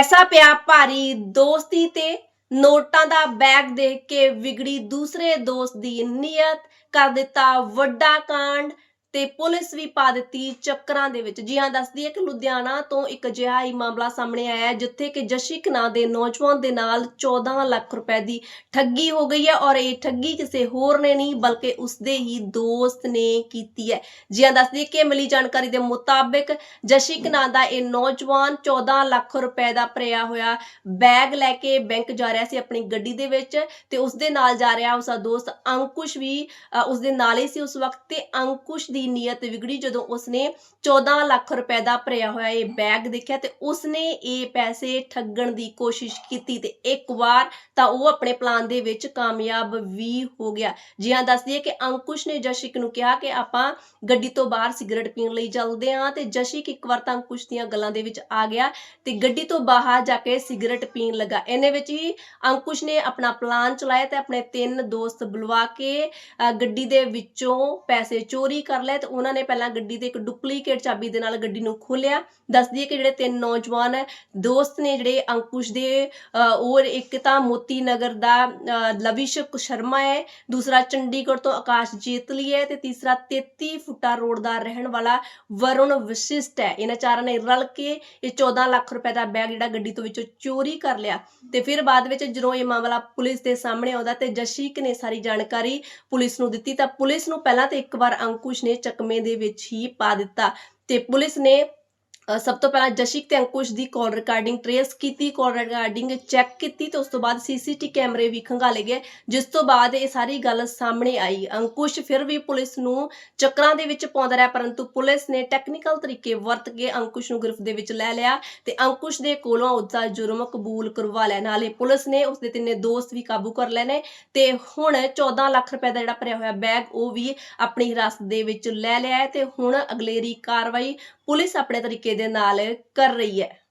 ਪੈਸਾ ਪਿਆ ਭਾਰੀ ਦੋਸਤੀ ਤੇ ਨੋਟਾਂ ਦਾ ਬੈਗ ਦੇਖ ਕੇ ਵਿਗੜੀ ਦੂਸਰੇ ਦੋਸਤ ਦੀ ਨੀਅਤ ਕਰ ਦਿੱਤਾ ਵੱਡਾ ਕਾਂਡ। ਤੇ ਪੁਲਿਸ ਵੀ ਪਾ ਦਿੱਤੀ ਚੱਕਰਾਂ ਦੇ ਵਿੱਚ। ਜੀ ਹਾਂ ਦੱਸਦੀ ਹੈ ਕਿ ਲੁਧਿਆਣਾ ਤੋਂ ਇੱਕ ਅਜਿਹਾ ਹੀ ਮਾਮਲਾ ਸਾਹਮਣੇ ਆਇਆ ਹੈ ਜਿੱਥੇ ਕਿ ਜਸ਼ਿਕ ਨਾਂ ਦੇ ਨੌਜਵਾਨ ਦੇ ਨਾਲ 14 ਲੱਖ ਰੁਪਏ ਦੀ ਠੱਗੀ ਹੋ ਗਈ ਹੈ ਔਰ ਇਹ ਠੱਗੀ ਕਿਸੇ ਹੋਰ ਨੇ ਨਹੀਂ ਬਲਕਿ ਉਸਦੇ ਹੀ ਦੋਸਤ ਨੇ ਕੀਤੀ ਹੈ। ਜੀ ਹਾਂ ਦੱਸਦੀ ਹੈ ਕਿ ਮਿਲੀ ਜਾਣਕਾਰੀ ਦੇ ਮੁਤਾਬਕ ਜਸ਼ਿਕ ਨਾਂ ਦਾ ਇਹ ਨੌਜਵਾਨ 14 ਲੱਖ ਰੁਪਏ ਦਾ ਭਰਿਆ ਹੋਇਆ ਬੈਗ ਲੈ ਕੇ ਬੈਂਕ ਜਾ ਰਿਹਾ ਸੀ ਆਪਣੀ ਗੱਡੀ ਦੇ ਵਿੱਚ ਤੇ ਉਸਦੇ ਨਾਲ ਜਾ ਰਿਹਾ ਉਸਦਾ ਦੋਸਤ ਅੰਕੁਸ਼ ਵੀ ਅ, ਉਸ ਨਾਲ ਹੀ ਸੀ ਉਸ ਵਕਤ ਤੇ ਅੰਕੁਸ਼ ਦੀ ਨੀਅਤ ਵਿਗੜੀ ਜਦੋਂ ਉਸਨੇ 14 ਲੱਖ ਰੁਪਏ ਦਾ ਭਰਿਆ ਹੋਇਆ ਇਹ ਬੈਗ ਦੇਖਿਆ ਤੇ ਉਸਨੇ ਇਹ ਪੈਸੇ ਠੱਗਣ ਦੀ ਕੋਸ਼ਿਸ਼ ਕੀਤੀ ਤੇ ਇੱਕ ਵਾਰ ਤਾਂ ਉਹ ਆਪਣੇ ਪਲਾਨ ਦੇ ਵਿੱਚ ਕਾਮਯਾਬ ਵੀ ਹੋ ਗਿਆ। ਜੀ ਹਾਂ ਦੱਸਦੀ ਹੈ ਕਿ ਅੰਕੁਸ਼ ਨੇ ਜਸ਼ਿਕ ਨੂੰ ਕਿਹਾ ਕਿ ਆਪਾਂ ਗੱਡੀ ਤੋਂ ਬਾਹਰ ਸਿਗਰਟ ਪੀਣ ਲਈ ਚੱਲਦੇ ਹਾਂ ਤੇ ਜਸ਼ਿਕ ਇੱਕ ਵਾਰ ਤਾਂ ਅੰਕੁਸ਼ ਦੀਆਂ ਗੱਲਾਂ ਦੇ ਵਿੱਚ ਆ ਗਿਆ ਤੇ ਗੱਡੀ ਤੋਂ ਬਾਹਰ ਜਾ ਕੇ ਸਿਗਰਟ ਪੀਣ ਲੱਗਾ। ਇਹਨੇ ਵਿੱਚ ਹੀ ਅੰਕੁਸ਼ ਨੇ ਆਪਣਾ ਪਲਾਨ ਚਲਾਇਆ ਤੇ ਆਪਣੇ ਤਿੰਨ ਦੋਸਤ ਬੁਲਵਾ ਕੇ ਗੱਡੀ ਦੇ ਵਿੱਚੋਂ ਪੈਸੇ ਚੋਰੀ ਕਰ ਲਏ ਤੇ ਉਹਨਾਂ ਨੇ ਪਹਿਲਾਂ ਗੱਡੀ ਦੇ ਇੱਕ ਡੁਪਲੀਕੇਟ ਚਾਬੀ ਦੇ ਨਾਲ ਗੱਡੀ ਨੂੰ ਖੋਲਿਆ ਦੱਸਦੀ ਹੈ ਕਿ ਜਿਹੜੇ ਤਿੰਨ ਨੌਜਵਾਨ ਦੋਸਤ ਨੇ ਜਿਹੜੇ ਅੰਕੁਸ਼ ਦੇ ਔਰ ਇੱਕ ਤਾਂ ਮੋਤੀ ਨਗਰ ਦਾ ਲਵਿਸ਼ ਸ਼ਰਮਾ ਹੈ, ਦੂਸਰਾ ਚੰਡੀਗੜ੍ਹ ਤੋਂ ਆਕਾਸ਼ ਜੇਤਲੀ ਹੈ ਤੇ ਤੀਸਰਾ 33 ਫੁੱਟਾ ਰੋਡ ਦਾ ਰਹਿਣ ਵਾਲਾ ਵਰੁਣ ਵਸ਼ਿਸ਼ਟ ਹੈ। ਇਹਨਾਂ ਚਾਰਾਂ ਨੇ ਰਲ ਕੇ ਇਹ 14 ਲੱਖ ਰੁਪਏ ਦਾ ਬੈਗ ਜਿਹੜਾ ਗੱਡੀ ਤੋਂ ਵਿੱਚੋਂ ਚੋਰੀ ਕਰ ਲਿਆ। ਤੇ ਫਿਰ ਬਾਅਦ ਵਿੱਚ ਜਦੋਂ ਇਹ ਮਾਮਲਾ ਪੁਲਿਸ ਦੇ ਸਾਹਮਣੇ ਆਉਂਦਾ ਤੇ ਜਸ਼ੀਕ ਨੇ ਸਾਰੀ ਜਾਣਕਾਰੀ ਪੁਲਿਸ ਨੂੰ ਦਿੱਤੀ ਤਾਂ ਪੁਲਿਸ ਨੂੰ ਪਹਿਲਾਂ ਤੇ ਇੱਕ ਵਾਰ ਅੰਕੁਸ਼ ਨੇ ਚਕਮੇ ਦੇ ਵਿੱਚ ਹੀ ਪਾ ਦਿੱਤਾ ਤੇ ਪੁਲਿਸ ਨੇ ਸਭ ਤੋਂ ਪਹਿਲਾਂ ਜਸ਼ਿਕ ਤੇ ਅੰਕੁਸ਼ ਦੀ ਕਾਲ ਰਿਕਾਰਡਿੰਗ ਟ੍ਰੇਸ ਕੀਤੀ ਕਾਲ ਰਿਕਾਰਡਿੰਗ ਚੈੱਕ ਕੀਤੀ ਤੇ ਉਸ ਤੋਂ ਬਾਅਦ ਸੀਸੀਟੀ ਕੈਮਰੇ ਵੀ ਖੰਗਾਲੇ ਗਏ, ਜਿਸ ਤੋਂ ਬਾਅਦ ਇਹ ਸਾਰੀ ਗੱਲ ਸਾਹਮਣੇ ਆਈ। ਅੰਕੁਸ਼ ਫਿਰ ਵੀ ਪੁਲਿਸ ਨੂੰ ਚੱਕਰਾਂ ਦੇ ਵਿੱਚ ਪਾਉਂਦਾ ਰਿਹਾ, ਪਰੰਤੂ ਪੁਲਿਸ ਨੇ ਟੈਕਨੀਕਲ ਤਰੀਕੇ ਵਰਤ ਕੇ ਅੰਕੁਸ਼ ਨੂੰ ਗ੍ਰਿਫਤ ਦੇ ਵਿੱਚ ਲੈ ਲਿਆ ਤੇ ਅੰਕੁਸ਼ ਦੇ ਕੋਲੋਂ ਉਸਦਾ ਜੁਰਮ ਕਬੂਲ ਕਰਵਾ ਲਿਆ। ਨਾਲੇ ਪੁਲਿਸ ਨੇ ਉਸਦੇ ਤਿੰਨੇ ਦੋਸਤ ਵੀ ਕਾਬੂ ਕਰ ਲਏ ਨੇ ਤੇ ਹੁਣ 14 ਲੱਖ ਰੁਪਏ ਦਾ ਜਿਹੜਾ ਭਰਿਆ ਹੋਇਆ ਬੈਗ ਉਹ ਵੀ ਆਪਣੀ ਹਿਰਾਸਤ ਦੇ ਵਿੱਚ ਲੈ ਲਿਆ ਤੇ ਹੁਣ ਅਗਲੇਰੀ ਕਾਰਵਾਈ ਪੁਲਿਸ ਆਪਣੇ ਤਰੀਕੇ ਦੇ ਨਾਲ ਕਰ ਰਹੀ ਹੈ।